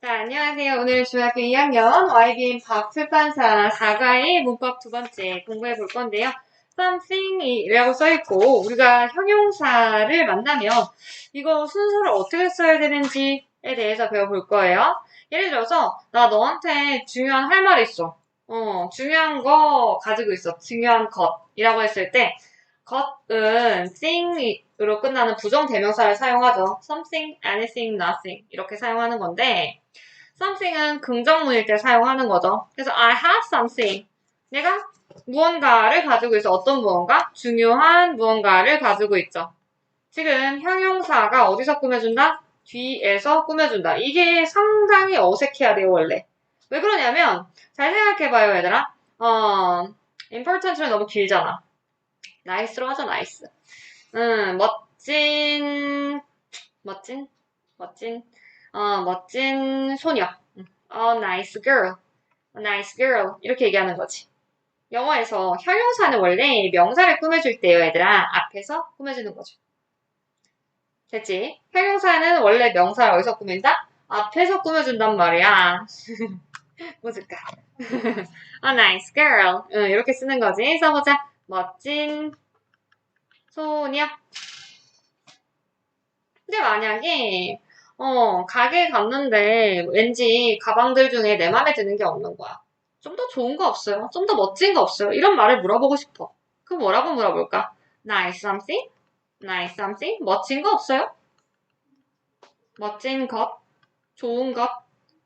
자, 안녕하세요. 오늘 중학교 2학년 YBN 박출판사 4과의 문법 두 번째 공부해 볼 건데요. something이라고 써있고, 우리가 형용사를 만나면 이거 순서를 어떻게 써야 되는지에 대해서 배워볼 거예요. 예를 들어서, 나 너한테 중요한 할 말 있어. 어, 중요한 거 가지고 있어. 중요한 것이라고 했을 때, 것은 thing으로 끝나는 부정대명사를 사용하죠. something, anything, nothing 이렇게 사용하는 건데 something은 긍정문일 때 사용하는 거죠. 그래서 I have something. 내가 무언가를 가지고 있어. 어떤 무언가? 중요한 무언가를 가지고 있죠. 지금 형용사가 어디서 꾸며준다? 뒤에서 꾸며준다. 이게 상당히 어색해야 돼요, 원래. 왜 그러냐면 잘 생각해봐요, 얘들아. 어, important는 너무 길잖아. 나이스로 하자, 나이스. 음, 멋진, 멋진, 멋진, 어, 멋진 소녀. 어, nice girl. nice girl. 이렇게 얘기하는 거지. 영어에서 형용사는 원래 명사를 꾸며줄 때요, 얘들아. 앞에서 꾸며주는 거죠. 됐지? 형용사는 원래 명사를 어디서 꾸민다? 앞에서 꾸며준단 말이야. 뭐 줄까? 아, nice girl. 응, 이렇게 쓰는 거지. 써보자. 멋진 소녀. 근데 만약에 어 가게 갔는데 왠지 가방들 중에 내 마음에 드는 게 없는 거야. 좀 더 좋은 거 없어요? 좀 더 멋진 거 없어요? 이런 말을 물어보고 싶어. 그럼 뭐라고 물어볼까? Nice something? Nice something? 멋진 거 없어요? 멋진 것? 좋은 것?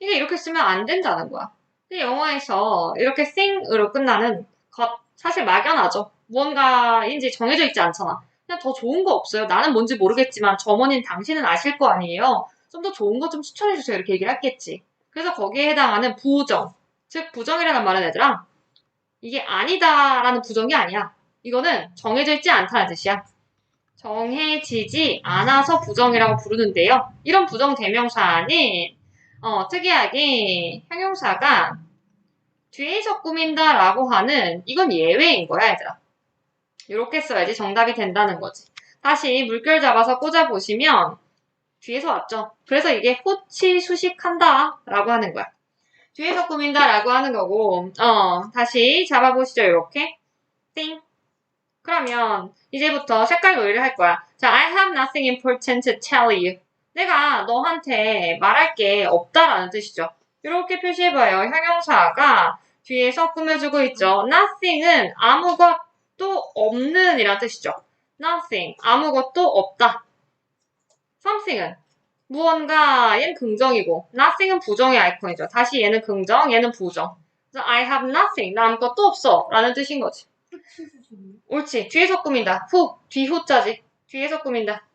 이게 이렇게 쓰면 안 된다는 거야. 근데 영어에서 이렇게 thing으로 끝나는 것, 사실 막연하죠. 무언가인지 정해져 있지 않잖아. 그냥 더 좋은 거 없어요. 나는 뭔지 모르겠지만 점원인 당신은 아실 거 아니에요. 좀 더 좋은 거 좀 추천해 주세요. 이렇게 얘기를 했겠지. 그래서 거기에 해당하는 부정. 즉, 부정이라는 말은 얘들아, 이게 아니다라는 부정이 아니야. 이거는 정해져 있지 않다는 뜻이야. 정해지지 않아서 부정이라고 부르는데요. 이런 부정 대명사는 어, 특이하게 형용사가 뒤에서 꾸민다라고 하는 이건 예외인 거야, 얘들아. 이렇게 써야지 정답이 된다는 거지. 다시 물결 잡아서 꽂아보시면 뒤에서 왔죠. 그래서 이게 호치 수식한다 라고 하는 거야. 뒤에서 꾸민다 라고 하는 거고 어 다시 잡아보시죠. 이렇게 띵 그러면 이제부터 색깔 놀이를 할 거야. 자, I have nothing important to tell you. 내가 너한테 말할 게 없다라는 뜻이죠. 이렇게 표시해봐요. 형용사가 뒤에서 꾸며주고 있죠. nothing은 아무것도 없는 이란 뜻이죠. nothing, 아무것도 없다. Something은 무언가, 얘는 긍정이고, nothing은 부정의 아이콘이죠. 다시 얘는 긍정, 얘는 부정. 그래서 I have nothing, 나 아무것도 없어. 라는 뜻인 거지. 옳지. 뒤에서 꾸민다. 후, 뒤후자지. 뒤에서 꾸민다.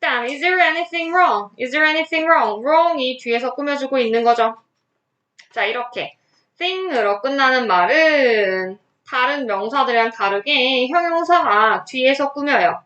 다음, is there anything wrong? Is there anything wrong? wrong이 뒤에서 꾸며주고 있는 거죠. 자, 이렇게. thing으로 끝나는 말은 다른 명사들이랑 다르게 형용사가 뒤에서 꾸며요.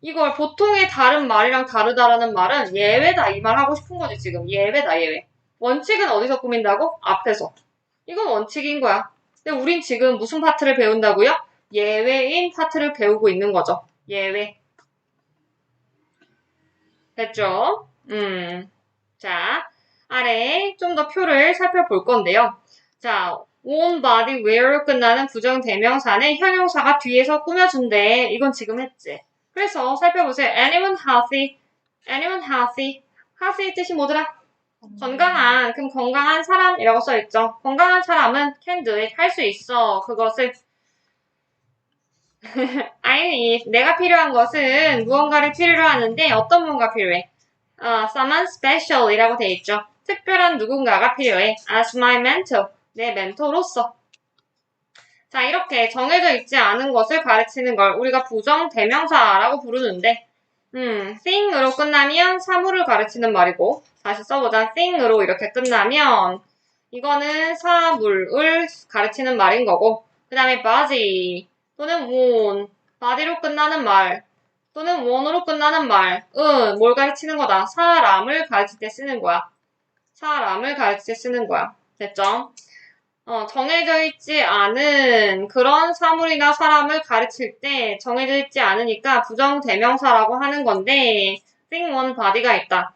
이걸 보통의 다른 말이랑 다르다라는 말은 예외다 이 말 하고 싶은 거지 지금 예외다 예외. 원칙은 어디서 꾸민다고? 앞에서. 이건 원칙인 거야. 근데 우린 지금 무슨 파트를 배운다고요? 예외인 파트를 배우고 있는 거죠. 예외. 됐죠? 음. 자, 아래 좀 더 표를 살펴볼 건데요. 자, on body where로 끝나는 부정대명사는 형용사가 뒤에서 꾸며준대. 이건 지금 했지. 그래서 살펴보세요. anyone healthy, anyone healthy. healthy 뜻이 뭐더라? 건강한, 그럼 건강한 사람이라고 써있죠. 건강한 사람은 can do it, 할 수 있어. 그것을 I need, 내가 필요한 것은 무언가를 필요로 하는데 어떤 무언가 필요해? 어, someone special 이라고 돼 있죠. 특별한 누군가가 필요해. as my mentor, 내 멘토로서. 자, 이렇게 정해져 있지 않은 것을 가르치는 걸 우리가 부정 대명사라고 부르는데, 음, thing으로 끝나면 사물을 가르치는 말이고, 다시 써보자. thing으로 이렇게 끝나면, 이거는 사물을 가르치는 말인 거고, 그 다음에 body 또는 one, body로 끝나는 말, 또는 one으로 끝나는 말, 은, 뭘 가르치는 거다? 사람을 가르칠 때 쓰는 거야. 사람을 가르칠 때 쓰는 거야. 됐죠? 어, 정해져 있지 않은 그런 사물이나 사람을 가르칠 때 정해져 있지 않으니까 부정대명사라고 하는 건데 thing one body가 있다.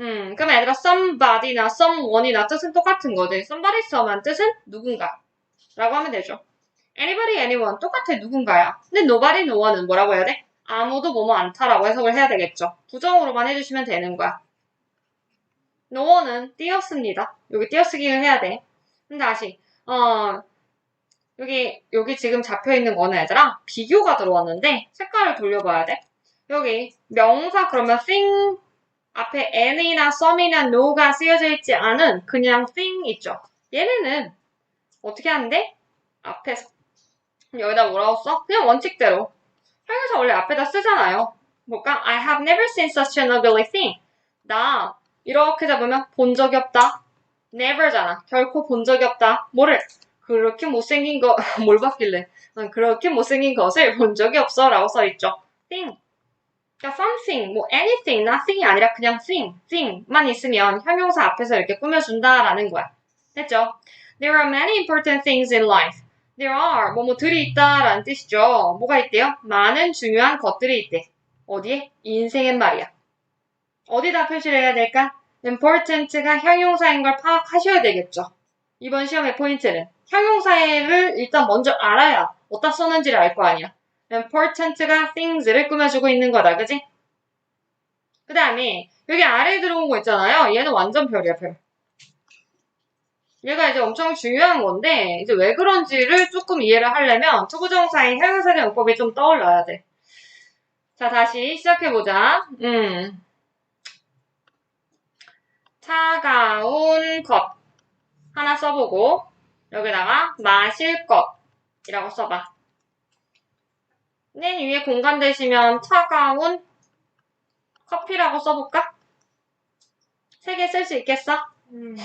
음, 그럼 얘들아 somebody나 someone이나 뜻은 똑같은 거지. somebody some한 뜻은 누군가 라고 하면 되죠. anybody, anyone 똑같아 누군가야. 근데 nobody, no one은 뭐라고 해야 돼? 아무도 뭐뭐 않다라고 해석을 해야 되겠죠. 부정으로만 해주시면 되는 거야. no one은 띄었습니다. 여기 띄어쓰기를 해야 돼. 그럼 다시 어 여기 여기 지금 잡혀 있는 거는 얘들아 비교가 들어왔는데 색깔을 돌려봐야 돼. 여기 명사 그러면 thing 앞에 any나 some이나 no가 쓰여져 있지 않은 그냥 thing 있죠. 얘네는 어떻게 하는데? 앞에서 여기다 뭐라고 써? 그냥 원칙대로 형용사 원래 앞에다 쓰잖아요. 뭘까? I have never seen such an ugly thing. 나 이렇게 잡으면 본 적이 없다. Never잖아. 결코 본 적이 없다. 뭐를? 그렇게 못생긴 거, 뭘 봤길래? 난 그렇게 못생긴 것을 본 적이 없어. 라고 써있죠. thing. 그러니까 something, 뭐 anything, nothing이 아니라 그냥 thing, thing만 있으면 형용사 앞에서 이렇게 꾸며준다라는 거야. 됐죠? There are many important things in life. There are, 뭐뭐들이 있다라는 뜻이죠. 뭐가 있대요? 많은 중요한 것들이 있대. 어디에? 인생엔 말이야. 어디다 표시를 해야 될까? Important가 형용사인 걸 파악하셔야 되겠죠. 이번 시험의 포인트는 형용사를 일단 먼저 알아야 어디다 썼는지를 알 거 아니야. important가 things를 꾸며주고 있는 거다, 그지? 그 다음에 여기 아래에 들어온 거 있잖아요. 얘는 완전 별이야, 별. 얘가 이제 엄청 중요한 건데 이제 왜 그런지를 조금 이해를 하려면 투부정사의 형용사의 용법이 좀 떠올라야 돼. 자, 다시 시작해보자. 음. 차가운 것 하나 써보고 여기다가 마실 것이라고 써봐. 맨 위에 공간 되시면 차가운 커피라고 써볼까? 세 개 쓸 수 있겠어? 음.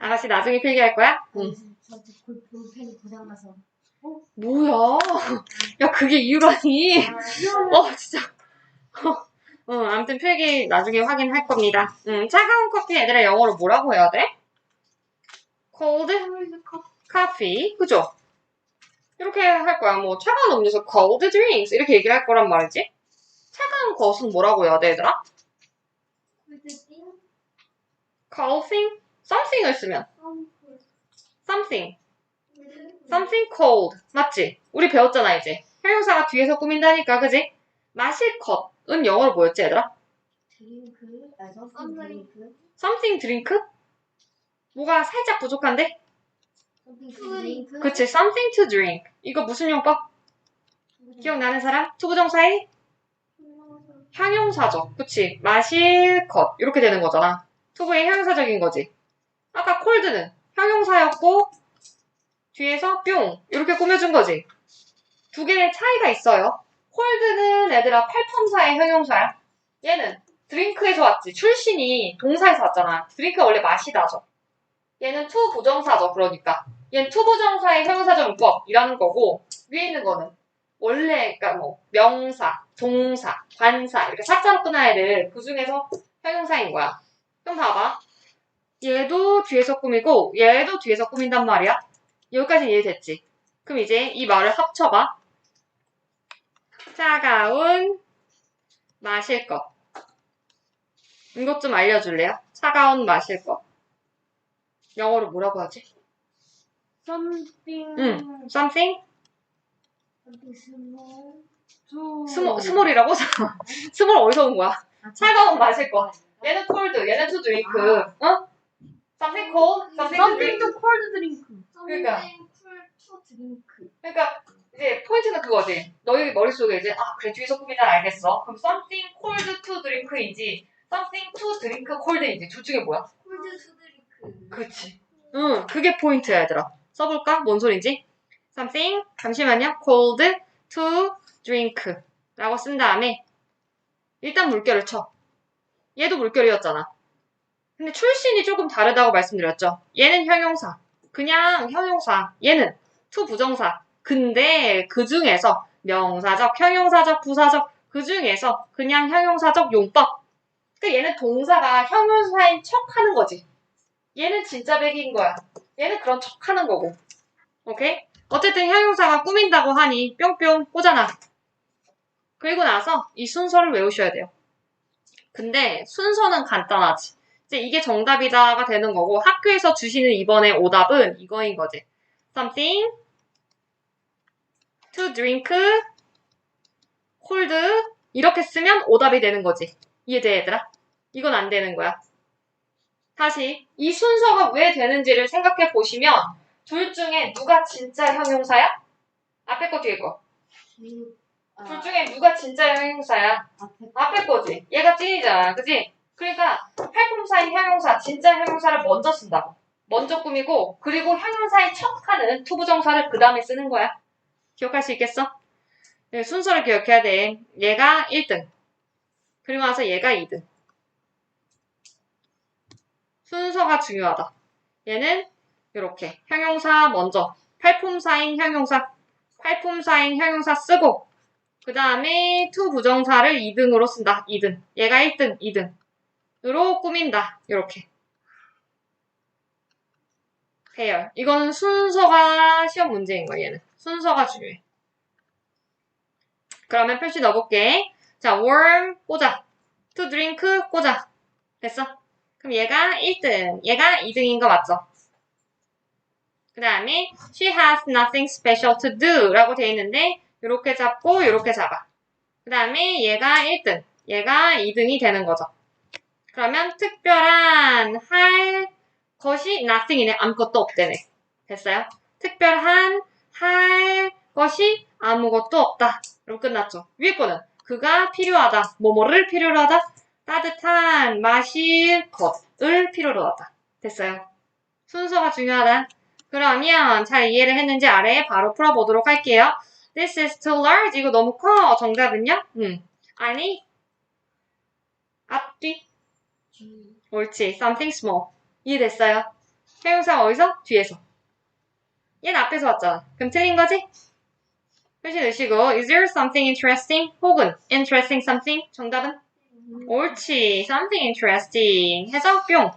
아가씨 나중에 필기할 거야? 응. 저도 볼- 고장나서. 뭐야? 야 그게 이유라니? 아, 어 진짜. 어, 아무튼 필기 나중에 확인할 겁니다. 음, 차가운 커피 얘들아 영어로 뭐라고 해야 돼? cold coffee 그죠? 이렇게 할 거야. 뭐 차가운 음료수 cold drinks 이렇게 얘기를 할 거란 말이지. 차가운 것은 뭐라고 해야 돼 얘들아? cold something을 쓰면 something something cold 맞지? 우리 배웠잖아 이제. 형용사가 뒤에서 꾸민다니까 그지? 마실 것 은 영어로 뭐였지 얘들아? 드링크. 아, 썸띵 드링크. something drink? 뭐가 살짝 부족한데? 그치, something to drink. 이거 무슨 용법? 기억나는 사람? 투부정사의 형용사죠. 그치, 마실 것. 이렇게 되는 거잖아. 투부의 형용사적인 거지. 아까 cold는 형용사였고, 뒤에서 뿅. 이렇게 꾸며준 거지. 두 개의 차이가 있어요. Cold는 얘들아 팔품사의 형용사야. 얘는 드링크에서 왔지. 출신이 동사에서 왔잖아. 드링크가 원래 마시다죠. 얘는 투 부정사죠. 그러니까. 얘는 투 부정사의 형용사적 용법이라는 거고 위에 있는 거는 원래 그러니까 뭐 명사, 동사, 관사 이렇게 사자로 끝나야 될그 중에서 형용사인 거야. 그럼 봐봐. 얘도 뒤에서 꾸미고 얘도 뒤에서 꾸민단 말이야. 여기까지 이해됐지? 그럼 이제 이 말을 합쳐봐. 차가운 마실 것. 이것 좀 알려줄래요? 차가운 마실 것. 영어로 뭐라고 하지? 썸띵. 응. something? 스몰. 스몰이라고? 스몰 어디서 온 거야? 차가운 마실 것. 얘는 cold, 얘는 to drink. 어? something cold, something to drink. 콜드 드링크. 그러니까. 썸띵 쿨투 드링크. 그러니까 이제 포인트는 그거지. 너희 머릿속에 이제 아 그래 뒤에서 꾸미다 알겠어. 그럼 something cold to drink인지 something to drink cold인지 둘 중에 뭐야? 콜드 투 드링크. 그치. 응, 그게 포인트야, 얘들아. 써볼까? 뭔 소린지? something, 잠시만요. cold to drink. 라고 쓴 다음에, 일단 물결을 쳐. 얘도 물결이었잖아. 근데 출신이 조금 다르다고 말씀드렸죠. 얘는 형용사. 그냥 형용사. 얘는 to 부정사. 근데 그 중에서 명사적, 형용사적, 부사적, 그 중에서 그냥 형용사적 용법. 그러니까 얘는 동사가 형용사인 척 하는 거지. 얘는 진짜 백인 거야. 얘는 그런 척 하는 거고. 오케이? 어쨌든 형용사가 꾸민다고 하니 뿅뿅 꽂아놔. 그리고 나서 이 순서를 외우셔야 돼요. 근데 순서는 간단하지. 이제 이게 정답이다가 되는 거고 학교에서 주시는 이번에 오답은 이거인 거지. something to drink cold 이렇게 쓰면 오답이 되는 거지. 이해돼 얘들아? 이건 안 되는 거야. 다시 이 순서가 왜 되는지를 생각해 보시면 둘 중에 누가 진짜 형용사야? 앞에 거 뒤에 거. 아, 둘 중에 누가 진짜 형용사야? 앞에 거지. 얘가 찐이잖아. 그지? 그러니까 팔품사인 형용사, 진짜 형용사를 먼저 쓴다고. 먼저 꾸미고 그리고 형용사인 척하는 투부정사를 그 다음에 쓰는 거야. 기억할 수 있겠어? 네, 순서를 기억해야 돼. 얘가 1등. 그리고 나서 얘가 2등. 순서가 중요하다. 얘는 이렇게 형용사 먼저 팔품사인 형용사 팔품사인 형용사 쓰고 그 다음에 to 부정사를 2등으로 쓴다. 2등. 얘가 1등, 2등으로 꾸민다. 이렇게. 페어. 이건 순서가 시험 문제인 거야, 얘는. 순서가 중요해. 그러면 표시 넣어볼게. 자, warm 꽂아. to drink 꽂아. 됐어? 그럼 얘가 1등, 얘가 2등인 거 맞죠? 그 다음에 she has nothing special to do 라고 돼 있는데 이렇게 잡고 이렇게 잡아. 그 다음에 얘가 1등, 얘가 2등이 되는 거죠. 그러면 특별한 할 것이 nothing이네. 아무것도 없대네. 됐어요? 특별한 할 것이 아무것도 없다. 그럼 끝났죠. 위에 거는 그가 필요하다. 뭐뭐를 필요로 하다. 따뜻한 마실 것을 필요로 하다. 됐어요. 순서가 중요하다. 그러면 잘 이해를 했는지 아래에 바로 풀어보도록 할게요. This is too large. 이거 너무 커. 정답은요? 음. 아니. 앞뒤. 뒤 옳지. Something small. 이해됐어요? 형용사 어디서? 뒤에서. 얘는 앞에서 왔잖아. 그럼 틀린 거지? 표시 넣으시고 Is there something interesting? 혹은 interesting something? 정답은? 옳지. Something interesting. 해서 뿅.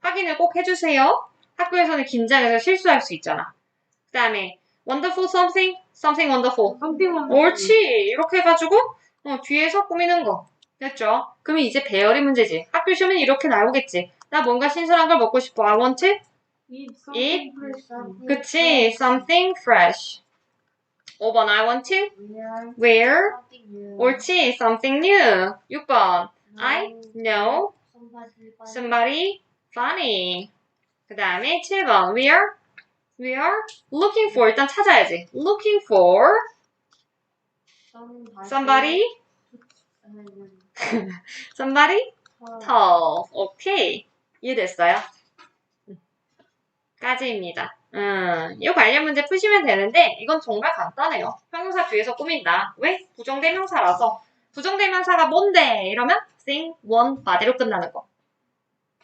확인을 꼭 해주세요. 학교에서는 긴장해서 실수할 수 있잖아. 그 다음에 wonderful something? something wonderful. 깜짝이야 옳지. 이렇게 해가지고 어, 뒤에서 꾸미는 거. 됐죠? 그러면 이제 배열이 문제지. 학교 시험은 이렇게 나오겠지. 나 뭔가 신선한 걸 먹고 싶어. I want to. Eat. 그치. Something fresh. 5번 I want to. Wear. 옳지. Something new. 6번 I know somebody funny. 그 다음에 7번 We are We are looking for 일단 찾아야지. Looking for somebody somebody tall. 오케이. 이해됐어요? 음. 까지입니다. 음, 이 관련 문제 푸시면 되는데 이건 정말 간단해요. 형용사 뒤에서 꾸민다. 왜? 부정대명사라서. 부정대명사가 뭔데? 이러면 thing, one, body로 끝나는 거.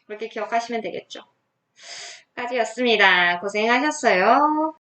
그렇게 기억하시면 되겠죠. 까지였습니다. 고생하셨어요.